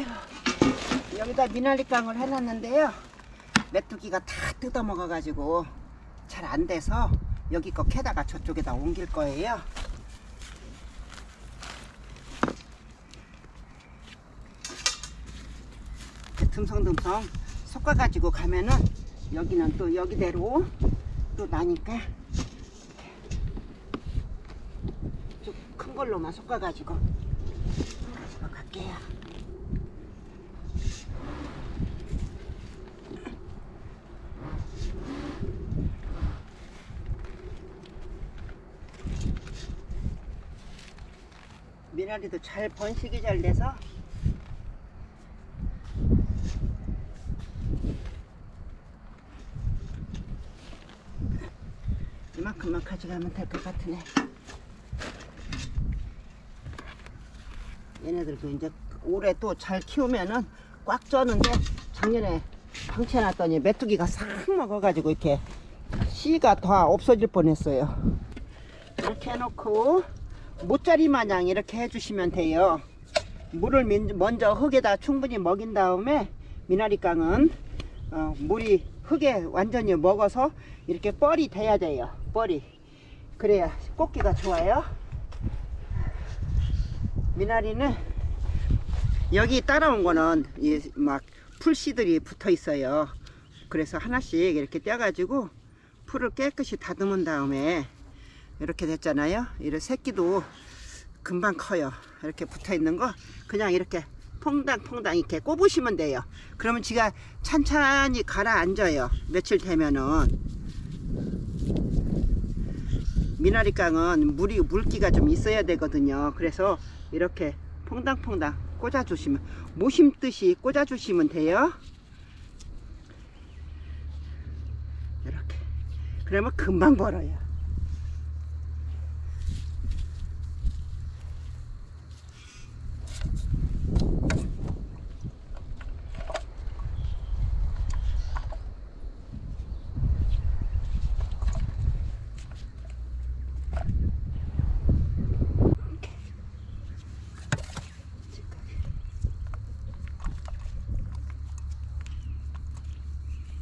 아이고, 여기다 미나리깡을 해놨는데요. 메뚜기가 다 뜯어먹어가지고 잘 안 돼서 여기 거 캐다가 저쪽에다 옮길 거예요. 이렇게 듬성듬성 섞어가지고 가면은 여기는 또 여기대로 또 나니까 좀 큰 걸로만 섞어가지고 가지고 갈게요. 미나리도 잘 번식이 잘 돼서 이만큼만 가져가면 될 것 같으네. 얘네들도 이제 올해 또 잘 키우면은 꽉 쩌는데 작년에 방치해놨더니 메뚜기가 싹 먹어가지고 이렇게 씨가 다 없어질 뻔했어요. 이렇게 해놓고 모짜리 마냥 이렇게 해주시면 돼요. 물을 민- 먼저 흙에다 충분히 먹인 다음에 미나리깡은 어, 물이 흙에 완전히 먹어서 이렇게 뻘이 돼야 돼요. 뻘이 그래야 꽃기가 좋아요. 미나리는 여기 따라온 거는 이막 풀씨들이 붙어 있어요. 그래서 하나씩 이렇게 떼가지고 풀을 깨끗이 다듬은 다음에 이렇게 됐잖아요. 이런 새끼도 금방 커요. 이렇게 붙어 있는 거 그냥 이렇게 퐁당퐁당 이렇게 꼽으시면 돼요. 그러면 지가 찬찬히 가라앉아요. 며칠 되면은 미나리깡은 물이 물기가 좀 있어야 되거든요. 그래서 이렇게 퐁당퐁당 꽂아 주시면 모심듯이 꽂아 주시면 돼요. 이렇게 그러면 금방 벌어요.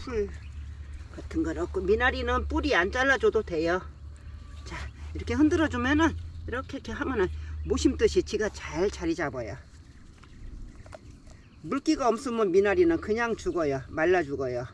풀 같은 거 넣고 미나리는 뿌리 안 잘라줘도 돼요. 자 이렇게 흔들어 주면은 이렇게 이렇게 하면은 모심듯이 지가 잘 자리 잡아요. 물기가 없으면 미나리는 그냥 죽어요. 말라 죽어요.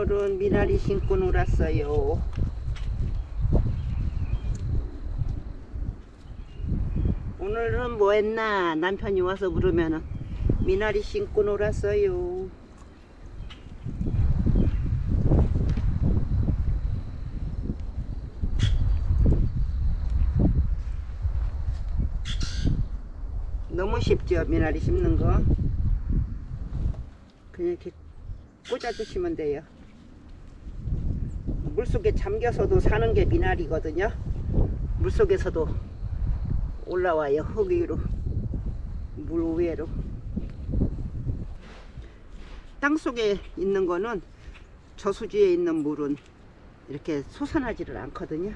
오늘은 미나리 신고 놀았어요. 오늘은 뭐 했나? 남편이 와서 물으면은 미나리 신고 놀았어요. 너무 쉽죠? 미나리 심는 거. 그냥 이렇게 꽂아주시면 돼요. 물속에 잠겨서도 사는 게 미나리거든요. 물속에서도 올라와요. 흙 위로. 물 위로. 땅 속에 있는 거는 저수지에 있는 물은 이렇게 솟아나지를 않거든요.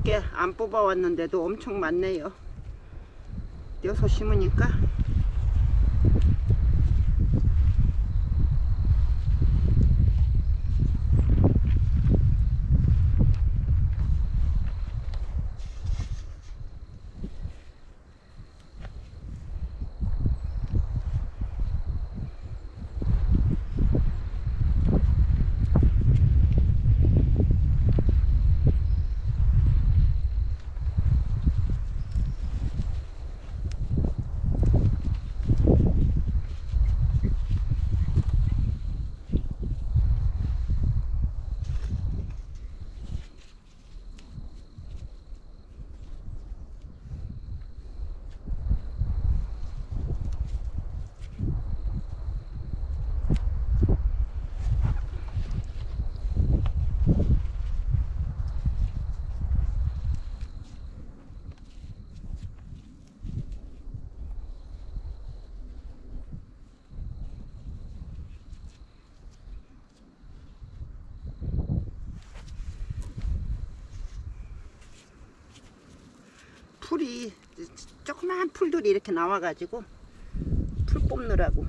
몇개안 뽑아왔는데도 엄청 많네요. 띄어서 심으니까 풀이 조그만 풀들이 이렇게 나와가지고 풀 뽑느라고.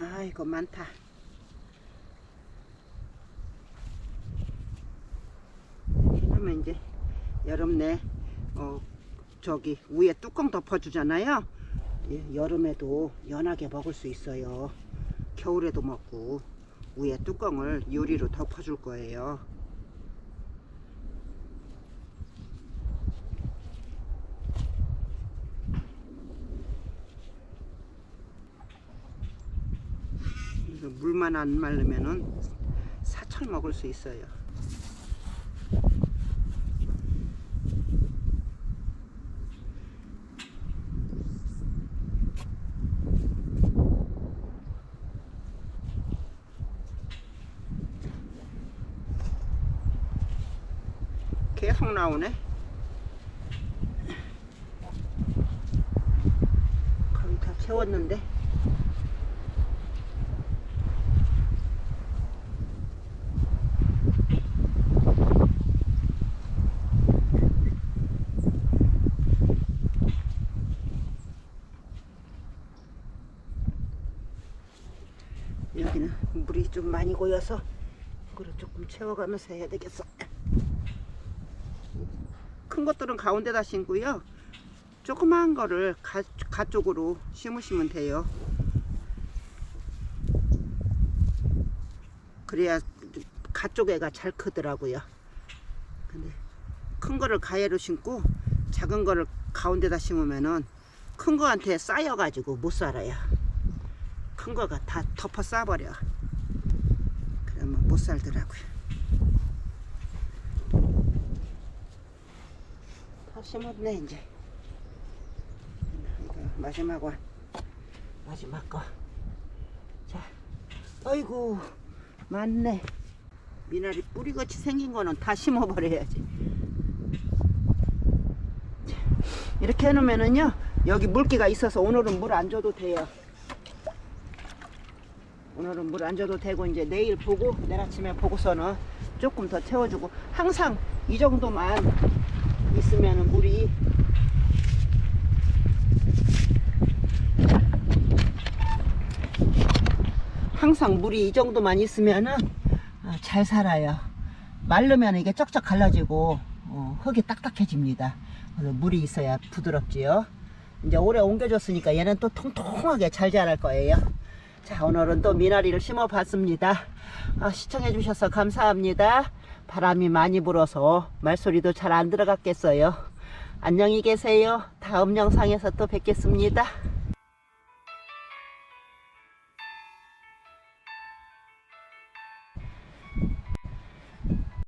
아이고 많다. 그러면 이제 여름 내 어, 저기 위에 뚜껑 덮어주잖아요. 예, 여름에도 연하게 먹을 수 있어요. 겨울에도 먹고 위에 뚜껑을 유리로 덮어줄 거예요. 물만 안 말르면은 사철 먹을 수 있어요. 계속 나오네. 거의 다 채웠는데. 여기는 물이 좀 많이 고여서 이거를 조금 채워가면서 해야 되겠어. 큰 것들은 가운데다 심고요. 조그마한 거를 가, 가 쪽으로 심으시면 돼요. 그래야 가 쪽에가 잘 크더라고요. 근데 큰 거를 가해로 심고 작은 거를 가운데다 심으면은 큰 거한테 쌓여 가지고 못 살아요. 큰 거가 다 덮어 쌓아버려. 그러면 못 살더라고요. 심었네 이제. 이거 마지막 원. 마지막 거. 자, 아이고 많네. 미나리 뿌리같이 생긴 거는 다 심어버려야지. 자, 이렇게 해놓으면은요 여기 물기가 있어서 오늘은 물 안 줘도 돼요. 오늘은 물 안 줘도 되고 이제 내일 보고 내일 아침에 보고서는 조금 더 채워주고 항상 이 정도만 있으면 물이 항상 물이 이 정도만 있으면은 아, 잘 살아요. 마르면 이게 쩍쩍 갈라지고 어, 흙이 딱딱해집니다. 물이 있어야 부드럽지요. 이제 올해 옮겨줬으니까 얘는 또 통통하게 잘 자랄 거예요. 자 오늘은 또 미나리를 심어 봤습니다. 아, 시청해 주셔서 감사합니다. 바람이 많이 불어서 말소리도 잘 안 들어갔겠어요. 안녕히 계세요. 다음 영상에서 또 뵙겠습니다.